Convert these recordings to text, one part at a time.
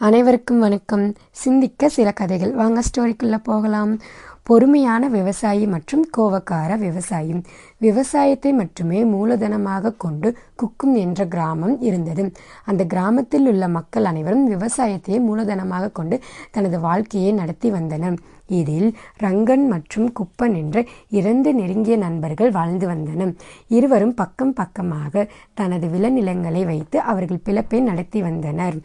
அனைவருக்கும் வணக்கம். சிந்திக்க சில கதைகள். வாங்க ஸ்டோரிக்குள்ளே போகலாம். பொறுமையான விவசாயி மற்றும் கோவக்கார விவசாயி. விவசாயத்தை மட்டுமே மூலதனமாக கொண்டு குக்கும் என்ற கிராமம் இருந்தது. அந்த கிராமத்தில் உள்ள மக்கள் அனைவரும் விவசாயத்தையே மூலதனமாக கொண்டு தனது வாழ்க்கையை நடத்தி வந்தனர். இதில் ரங்கன் மற்றும் குப்பன் என்ற இரண்டு நெருங்கிய நண்பர்கள் வாழ்ந்து வந்தனர். இருவரும் பக்கம் பக்கமாக தனது விளைநிலங்களை வைத்து அவர்கள் பிழப்பை நடத்தி வந்தனர்.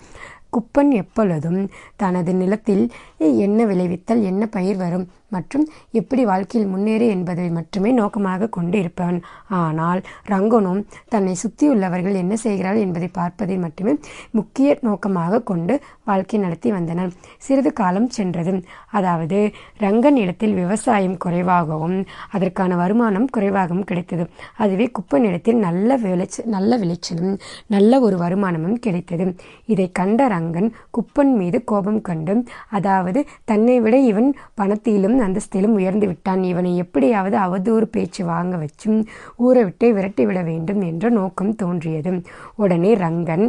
குப்பன் எப்பொழுதும் தனது நிலத்தில் என்ன விளைவித்தல் என்ன பயிர் வரும்? மற்றும் எப்படி வாழ்க்கையில் முன்னேறு என்பதை மட்டுமே நோக்கமாக கொண்டு இருப்பவன். ஆனால் ரங்கனும் தன்னை சுற்றியுள்ளவர்கள் என்ன செய்கிறார்கள் என்பதை பார்ப்பதை மட்டுமே முக்கிய நோக்கமாக கொண்டு வாழ்க்கை நடத்தி வந்தனர். சிறிது காலம் சென்றது. அதாவது ரங்கன் இடத்தில் விவசாயம் குறைவாகவும் அதற்கான வருமானம் குறைவாகவும் கிடைத்தது. அதுவே குப்பன் இடத்தில் நல்ல விளைச்ச நல்ல விளைச்சலும் நல்ல ஒரு வருமானமும் கிடைத்தது. இதை கண்ட ரங்கன் குப்பன் மீது கோபம் கண்டு அதாவது தன்னை விட இவன் பணத்திலும் அந்தஸ்திலும் உயர்ந்து விட்டான். இவனை எப்படியாவது அவதூறு பேச்சு வாங்க வச்சும் ஊரை விட்டே விரட்டி விட வேண்டும் என்ற நோக்கம் தோன்றியது. உடனே ரங்கன்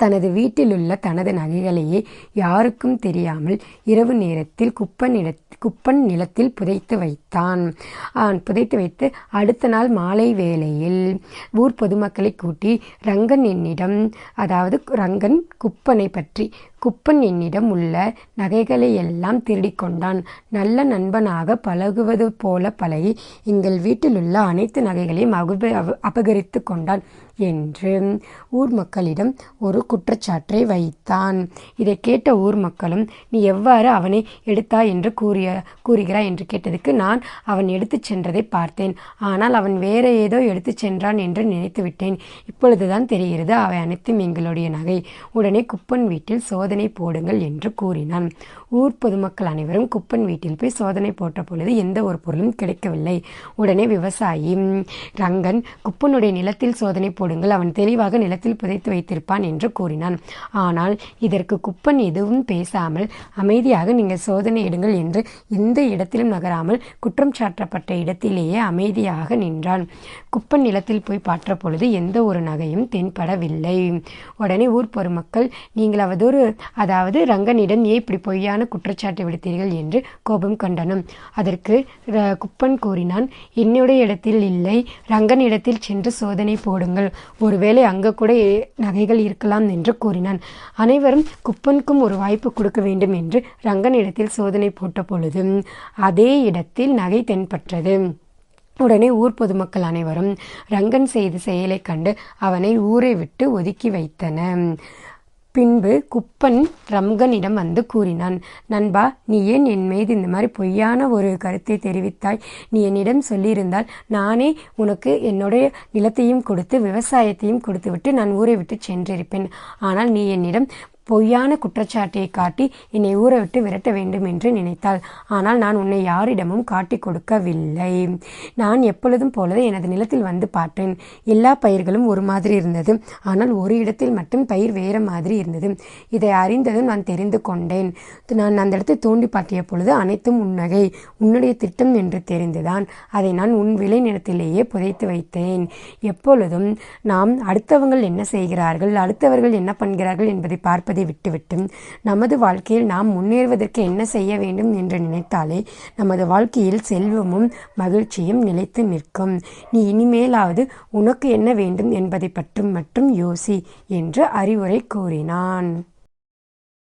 தனது வீட்டிலுள்ள தனது நகைகளையே யாருக்கும் தெரியாமல் இரவு நேரத்தில் குப்பன் இட குப்பன் நிலத்தில் புதைத்து வைத்தான். புதைத்து வைத்து அடுத்த நாள் மாலை வேளையில் ஊர் பொதுமக்களை கூட்டி ரங்கன் என்னிடம் அதாவது ரங்கன் குப்பனை பற்றி குப்பன் என்னிடம் உள்ள நகைகளை எல்லாம் திருடிக்கொண்டான் நல்ல நண்பனாக பழகுவது போல பழகி எங்கள் வீட்டிலுள்ள அனைத்து நகைகளையும் அகுப அபகரித்து கொண்டான் என்று ஊர் மக்களிடம் ஒரு குற்றச்சாட்டை வைத்தான். இதை கேட்ட ஊர் மக்களும் நீ எவ்வாறு அவனை எடுத்தாய் என்று கூறிய கூறுகிறாய்? என்று கேட்டதுக்கு நான் அவன் எடுத்து சென்றதை பார்த்தேன். ஆனால் அவன் வேற ஏதோ எடுத்து சென்றான் என்று நினைத்து விட்டேன் இப்பொழுதுதான் தெரிகிறது அவை அனைத்தும் எங்களுடைய நகை. உடனே குப்பன் வீட்டில் சோதனை சோதனை போடுங்கள் என்று கூறினான். ஊர் பொதுமக்கள் அனைவரும் குப்பன் வீட்டில் போய் சோதனை போட்ட பொழுது எந்த ஒரு பொருளும் கிடைக்கவில்லை. உடனே விவசாயி ரங்கன் குப்பனுடைய நிலத்தில் சோதனை போடுங்கள். அவன் தெளிவாக நிலத்தில் புதைத்து வைத்திருப்பான் என்று கூறினான். ஆனால் இதற்கு குப்பன் எதுவும் பேசாமல் அமைதியாக நீங்கள் சோதனை இடுங்கள் என்று எந்த இடத்திலும் நகராமல் குற்றம் சாட்டப்பட்ட இடத்திலேயே அமைதியாக நின்றான். குப்பன் நிலத்தில் போய் பார்த்த பொழுது எந்த ஒரு நகையும் தென்படவில்லை. உடனே ஊர் பொதுமக்கள் நீங்கள் அவதொரு அதாவது ரங்கனிடம் ஏன் இப்படி பொய்யான குற்றச்சாட்டு விடுத்தீர்கள்? என்று கோபம் கண்டனம். அதற்கு குப்பன் கூறினான் என்னுடைய இடத்தில் இல்லை ரங்கன் இடத்தில் சென்று சோதனை போடுங்கள். ஒருவேளை அங்க கூட நகைகள் இருக்கலாம் என்று கூறினான். அனைவரும் குப்பனுக்கும் ஒரு வாய்ப்பு கொடுக்க வேண்டும் என்று ரங்கன் இடத்தில் சோதனை போட்ட பொழுது அதே இடத்தில் நகை தென்பற்றது. உடனே ஊர் பொதுமக்கள் அனைவரும் ரங்கன் செய்த செயலை கண்டு அவனை ஊரை விட்டு ஒதுக்கி வைத்தன பின்பு குப்பன் ரம்கனிடம் வந்து கூறினான் நண்பா நீ ஏன் என் மீது இந்த மாதிரி பொய்யான ஒரு கருத்தை தெரிவித்தாய்? நீ என்னிடம் சொல்லியிருந்தால் நானே உனக்கு என்னுடைய நிலத்தையும் கொடுத்து விவசாயத்தையும் கொடுத்துவிட்டு நான் ஊரை விட்டு சென்றிருப்பேன். ஆனால் நீ என்னிடம் பொய்யான குற்றச்சாட்டை காட்டி என்னை ஊற விட்டு விரட்ட வேண்டும் என்று நினைத்தாள். ஆனால் நான் உன்னை யாரிடமும் காட்டி கொடுக்கவில்லை. நான் எப்பொழுதும் போலவே எனது நிலத்தில் வந்து பார்த்தேன். எல்லா பயிர்களும் ஒரு மாதிரி இருந்தது. ஆனால் ஒரு இடத்தில் மட்டும் பயிர் வேறு மாதிரி இருந்தது. இதை அறிந்ததும் நான் தெரிந்து கொண்டேன். நான் அந்த இடத்தை தோண்டி பார்த்திய பொழுது அனைத்தும் உன்னகை உன்னுடைய திட்டம் என்று தெரிந்துதான். அதை நான் உன் விளை நிலத்திலேயே புதைத்து வைத்தேன். எப்பொழுதும் நாம் அடுத்தவங்கள் என்ன செய்கிறார்கள் அடுத்தவர்கள் என்ன பண்ணுகிறார்கள் என்பதை பார்ப்ப இருப்பதை விட்டுவிட்டு நமது வாழ்க்கையில் நாம் முன்னேறுவதற்கு என்ன செய்ய வேண்டும் என்று நினைத்தாலே நமது வாழ்க்கையில் செல்வமும் மகிழ்ச்சியும் நிலைத்து நிற்கும். நீ இனிமேலாவது உனக்கு என்ன வேண்டும் என்பதை பற்றும் மட்டும் யோசி என்று அறிவுரை கூறினான்.